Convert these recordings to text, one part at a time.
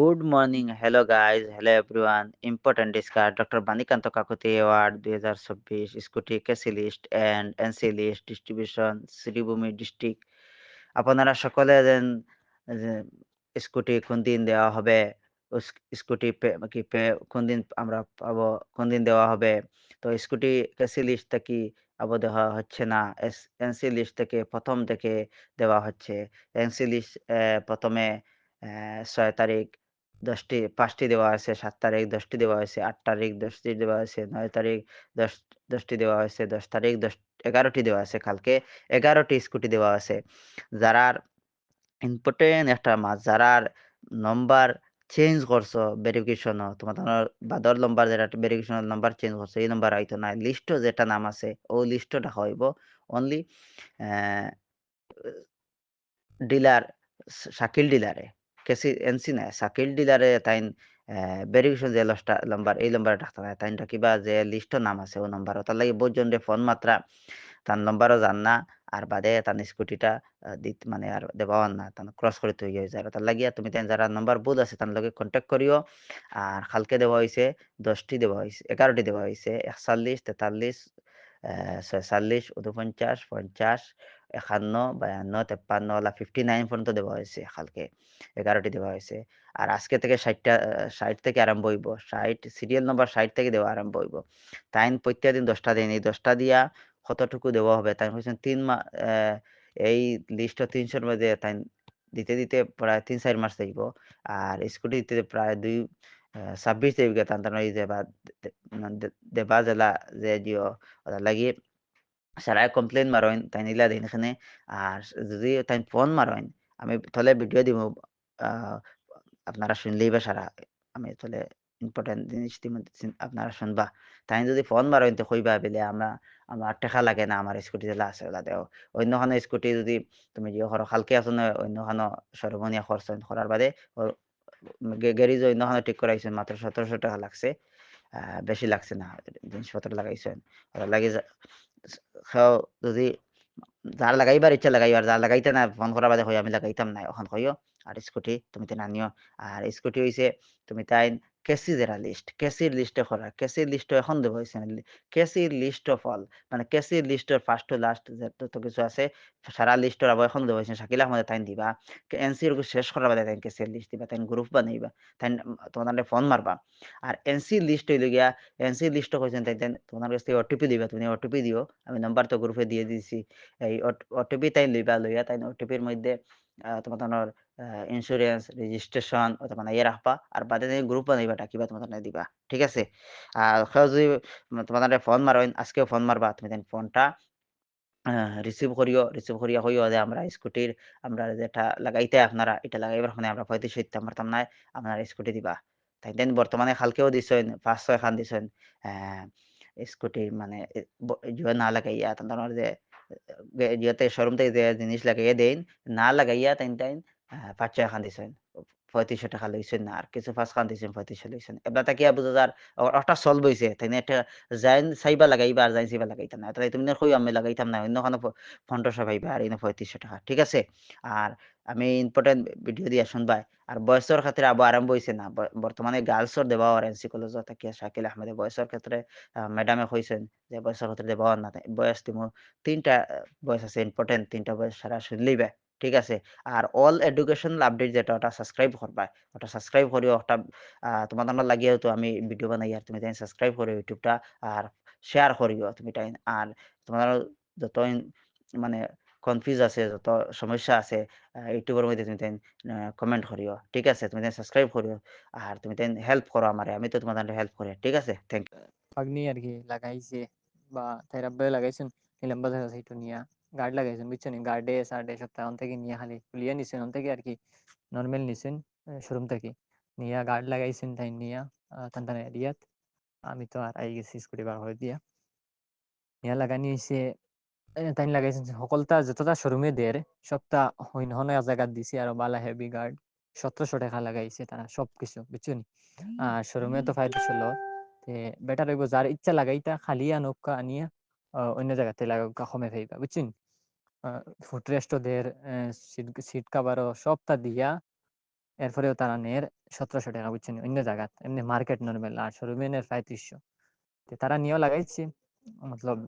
Good morning. Hello, guys. Hello, everyone. Important discuss Dr. Banikanta Kakuti Award 2026 scooty KC list and NC list distribution Sribhumi district আপনারা সকলে যেন scooty কোন দিন দেওয়া হবে scooty pay- কি পে- কোন দিন আমরা পাবো কোন দিন দেওয়া হবে তো স্কুটি কেসি লিস্ট থেকে আবো দেওয়া হচ্ছে না এনসি লিস্ট থেকে প্রথম থেকে দেওয়া হচ্ছে এনসি লিস্ট প্রথমে ছয় তারিখ দশটি, পাঁচটি দেওয়া আছে সাত তারিখ দশটি দেওয়া হয়েছে, আট তারিখ দশটি দেওয়া হয়েছে, নয় তারিখ দশ, দশটি দেওয়া হয়েছে, দশ তারিখ দশ, এগারোটি দেওয়া আছে কালকে এগারোটি স্কুটি দেওয়া আছে যারার ইম্পর্টেন্ট একটা মাছ, যারার নম্বর চেঞ্জ করছ ভেরিফিকেশন তোমার বাদর নম্বর যেটা ভেরিফিকেশন নাম্বার চেঞ্জ করছ, এই নাম্বার আইতো না লিস্টও যেটা নাম আছে ও লিস্টও দেখা হইব অনলি ডিলার শাকিল ডিলারে কেসি এনসি না শাকিল ডিলারে তাইন ভেরিফিকেশন যে লস্টা নাম্বার এই নাম্বারে ডাক্তার তাইনটা কিবা যে লিস্টর নাম আছে ও নাম্বার তার লাগে বহুজন ফোন মাত্রা তার নম্বরও জান না আর বাদে তার স্কুটিটা দিত মানে আর দেওয়া না তার ক্রস করে তুই হয়ে যায় তার লাগিয়া তুমি তাই যারা নম্বর বুধ আছে তার লগে কন্ট্যাক্ট করিও আর কালকে দেওয়া হয়েছে দশটি দেওয়া হয়েছে এগারোটি দেওয়া হয়েছে একচল্লিশ তেতাল্লিশ ছয়চল্লিশ উনপঞ্চাশ পঞ্চাশ একান্ন, বায়ান্ন, তেপ্পান্ন ওলা ফিফটি নাইন পর্যন্ত দেওয়া হয়েছে কালকে এগারোটি দেওয়া হয়েছে। আর আজকে থেকে ষাটটা ষাট থেকে আরম্ভ হইব, ষাট সিরিয়াল নম্বর ষাট থেকে দেওয়া আরম্ভ হইব। তাইন প্রত্যেক দিন দশটা দিন, এই দশটা দিয়া কতটুকু দেওয়া হবে? তাই হচ্ছেন তিন মাস এই লিস্টটা তিনশোর মধ্যে তাই দিতে দিতে প্রায় তিন, চার মাস যাইব আর স্কুটি দিতে প্রায় দুই ছাব্বিশ যাইবে তার এই যে বা দেবা জেলা যে দিও লাগি সারা কমপ্লেন মারইন তাই নিলা দিন এখানে আর যদি তাই ফোন মারইন আমি তাহলে ভিডিও দিব আপনারা শুনলেই বা সারা আমি তাহলে ইম্পর্টেন্ট জিনিস আপনারা শুনবা তাই যদি ফোন মারইন তো কইবা বেলে আমরা আমার টেকা লাগে না আমার স্কুটি যেলা আছে ওলা দেও অন্যখানে স্কুটি যদি তুমি যে করো খালকে আছো না অন্যখানে সরবনিয়া খরচ করার বাদে গ্যারেজ অন্যখানে ঠিক করাইছেন মাত্র সতেরোশো টাকা লাগছে বেশি লাগছে না জিনিসপত্র লাগাইছেন লাগে যদি যার লাগাইবার ইচ্ছা লাগাইবার যার লাগাইতে না ফোন করার বাদে হয় আমি লাগাইতাম না এখন হইও আর স্কুটি তুমি তো নানিও আর স্কুটি হইছে তুমি তাই যেটা লিস্ট কেসির লিস্টে করা কেসির লিস্ট এখন দেবো হয়েছে কেসির লিস্ট অফ অল মানে কেসির লিস্টের ফার্স্ট টু লাস্ট যত কিছু আছে, সারা লিস্টের আবার এখন দেবো হয়েছে শাকিল আহমদে তাই দিবা এনসির শেষ করার বাদে তাই কেসির লিস্ট দিবা তাই গ্রুপ বানাইবা তাই তোমাদের ফোন মারবা, আর এনসি লিস্ট হইল গিয়া এনসি লিস্ট কইছেন তাই তোমার কাছ থেকে ওটিপি দিবা, তুমি ওটিপি দিও, আমি নাম্বার তো গ্রুপে দিয়ে দিছি, এই ওটিপি তাই লইবা, লইয়া তাই ওটিপির মধ্যে তোমার ইন্স্যুরেন্স রেজিস্ট্রেশন তোমার ইয়ে রাখবা আর বাদে গ্রুপ বানাইবা, ডাকিবা তোমার দিবা, ঠিক আছে? আর যদি তোমার ফোন মারো আজকেও ফোন মারবা তুমি দেন ফোনটা রিসিভ করিও রিসিভ করিয়া হইও যে আমরা স্কুটির আমরা যেটা লাগাইতে আপনারা, এটা লাগাইবার মানে আমরা পঁয়ত্রিশ হইতাম পারতাম না আপনারা স্কুটি দিবা। তাই দেন বর্তমানে কালকেও দিছেন, পাঁচ, ছয় খান দিছেন স্কুটির মানে না লাগাইয়া তোমার যে যেতে শোরুম থেকে যে জিনিস লাগাইয়া দেন না লাগাইয়া তাই তাই পাঁচ, ছয় খান দিছেন পঁয়ত্রিশশো টাকা লইছেন না আর কিছু ফার্স্ট খান দিছেন পঁয়ত্রিশশো লইছেন এবার তাকে বুঝা যার একটা সলভ হয়েছে তাই একটা যাইন চাইবা লাগাইবা আর যাইন চাইবা লাগাইতাম না তাই তুমি কই আমি লাগাইতাম না, অন্য কোনো পনেরোশো পাইবা আর এনে পঁয়ত্রিশশো টাকা। ঠিক আছে? আর আমি ইম্পর্টেন্ট ভিডিও দিয়ে শুনবাই আর বয়সের ক্ষেত্রে আবার আরম্ভ হয়েছে না। বর্তমানে গার্লসর দেওয়া আর এনসি কলেজ থাকি শাকিল আহমেদের বয়সের ক্ষেত্রে ম্যাডামে কইছেন যে বয়সের ক্ষেত্রে দেওয়া না বয়স তুমি তিনটা বয়স আছে ইম্পর্টেন্ট তিনটা বয়স সারা শুনলেইবা ঠিক আছে? আর অল এডুকেশনাল আপডেট যেটা, ওটা সাবস্ক্রাইব করবা। ওটা সাবস্ক্রাইব করিও ওটা তোমার লাগিয়েও তো আমি ভিডিও বানাই আর তুমি তাই সাবস্ক্রাইব করিও ইউটিউবটা আর শেয়ার করিও তুমি তাই আর তোমার যত মানে কনফিউজ আছে, যত সমস্যা আছে ইউটিউবের মধ্যে তুমি তাই কমেন্ট করিও ঠিক আছে? তুমি তাই সাবস্ক্রাইব করিও আর তুমি তাই হেল্প করো আমারে আমি তো তোমাদের হেল্প করি ঠিক আছে? থ্যাংক ইউ পাগনি আর কি লাগাইছে, বা তাই রাব্বে লাগাইছেন লম্বা জায়গা সাইটো নিয়া। গার্ড লাগাইছেন বুঝছেন? গার্ডে সার্ডে সপ্তাহ থেকে নিয়ে খালি খুলিয়ে নিছেন অন থেকে আর কি নর্মাল নিছেন শোরুম থেকে। নিয়া গার্ড লাগাইছেন তাই নিয়া আমি তো আর আই গেছি স্কুটি বার হয়ে দিয়া। নিয়া লাগানি হয়েছে তাই লাগাইছেন সকলটা যতটা শোরুমে দের সবটা হইন হন জায়গা দিছে আর বালা হেভি গার্ড সতেরোশো টাকা লাগাইছে তারা সবকিছু বুঝছেন? আর শোরুমে তো ফাইভ ছিল বেটার হইব যার ইচ্ছা লাগাইতা খালি আনুকা আনিয়া অন্য জায়গাতে লাগা কমে ফাইবা বুঝছেন? ফুটরেস্টও দের সিট কাভারও সবটা দিয়া এরপরেও তারা নেয় সতেরোশো টাকা, বুঝছেন? অন্য জায়গাত। এমনি মার্কেট নর্মাল আর শোরুমে নেয় পঁয়ত্রিশশো। তারা নিয়েও লাগাইছে, মতলব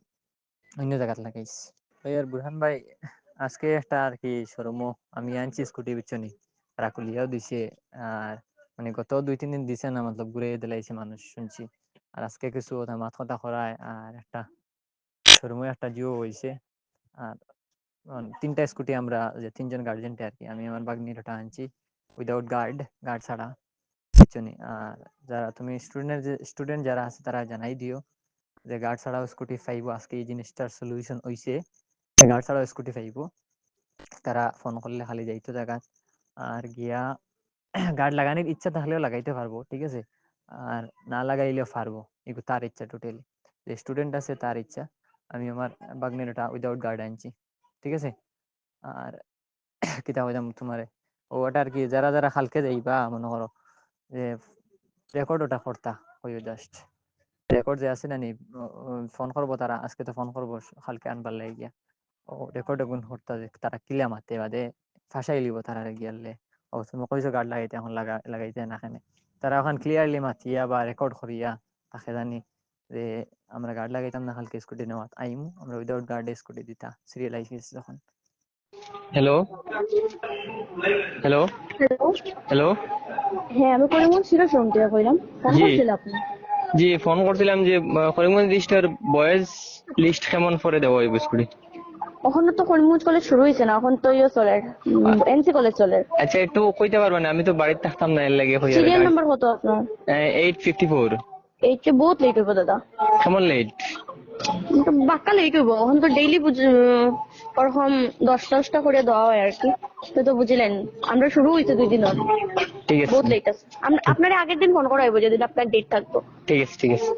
অন্য জায়গাত লাগাইছে। ওই আর বুরহান ভাই, আজকে একটা আর কি শোরুমও আমি আনছি স্কুটি বুঝছনি তারা খুলিয়াও দিছে, আর মানে গত দুই তিন দিন দিছে না, মতলব ঘুরে দিলাইছে মানুষ, শুনছি। আর আজকে কিছু মাথা কথা করায়, আর একটা শোরুমে একটা জিও হয়েছে আর তিনটা স্কুটি আমরা যে তিনজন গার্জেনটে আর কি আমি আমার বাগনির ওটা আনছি উইদাউট গার্ড গার্ড ছাড়া বুঝছনি আর যারা তুমি স্টুডেন্ট যে স্টুডেন্ট যারা আছে তারা জানাই দিও যে গার্ড ছাড়াও স্কুটি পাইবো, আজকে এই জিনিসটার সলিউশন হইছে। গার্ড ছাড়াও স্কুটি পাইবো। তারা ফোন করলে খালি যাইতো জায়গা আর গিয়া গার্ড লাগানোর ইচ্ছা থাকলেও লাগাইতে পারব, ঠিক আছে? আর না লাগাইলেও পারব এগুলো তার ইচ্ছা টোটালি যে স্টুডেন্ট আছে তার ইচ্ছা। আমি আমার বাগনের ওটা উইদাউট গার্ড আনছি। ঠিক আছে? আর কিতা হইতাম তোমারে ওটা আর কি যারা যারা খালকে যাইবা মনে করো যে রেকর্ড ওটা করতা হইও জাস্ট রেকর্ড যে আছে না নি ফোন করব তারা, আজকে তো ফোন করব কালকে আনবার লাগে গিয়া। ও রেকর্ড এগুন করতা যে তারা কিলা মাতে বাদে ফাঁসাই লিব তারা গিয়ালে ও তুমি কইছো গার্ড লাগাইতে, এখন লাগা, লাগাইতে না খানে তারা এখন ক্লিয়ারলি মাতিয়া বা রেকর্ড করিয়া, তাকে জানি যে আমরা গার্ড লাগাইতাম না কালকে স্কুটি নেওয়া। আইমু আমরা উইদাউট গার্ডে স্কুটি দিতা সিরিয়ালাইজ যখন। হ্যালো হ্যালো হ্যালো হ্যালো হ্যাঁ আমি করিমগঞ্জ ছিল থেকে কইলাম। ফোন জি। করছিল আপনি? জি ফোন করছিলাম যে করিমগঞ্জ ডিস্ট্রিক্টের বয়েজ লিস্ট কেমন করে দেওয়া হইব স্কুটি ওখানে তো করিমগঞ্জ কলেজ শুরু হয়েছে না এখন তো ইয়ে চলে এনসি কলেজ চলে। আচ্ছা একটু কইতে পারবেন আমি তো বাড়িতে থাকতাম না এর লাগে হইয়া সিরিয়াল নাম্বার কত আপনার? এইট ফিফটি ফোর এইটা বহুত লেট হইব দাদা কেমন লেট বাক্কা লেট হইব। এখন তো ডেইলি প্রথম দশ দশটা করে দেওয়া হয় আর কি। তো তো বুঝলেন আমরা শুরু হয়েছে দুই দিন ঠিক আছে। বহুত লেট আছে। আপনার আগের দিন ফোন করা হইব যদি আপনার ডেট থাকতো। ঠিক আছে ঠিক আছে।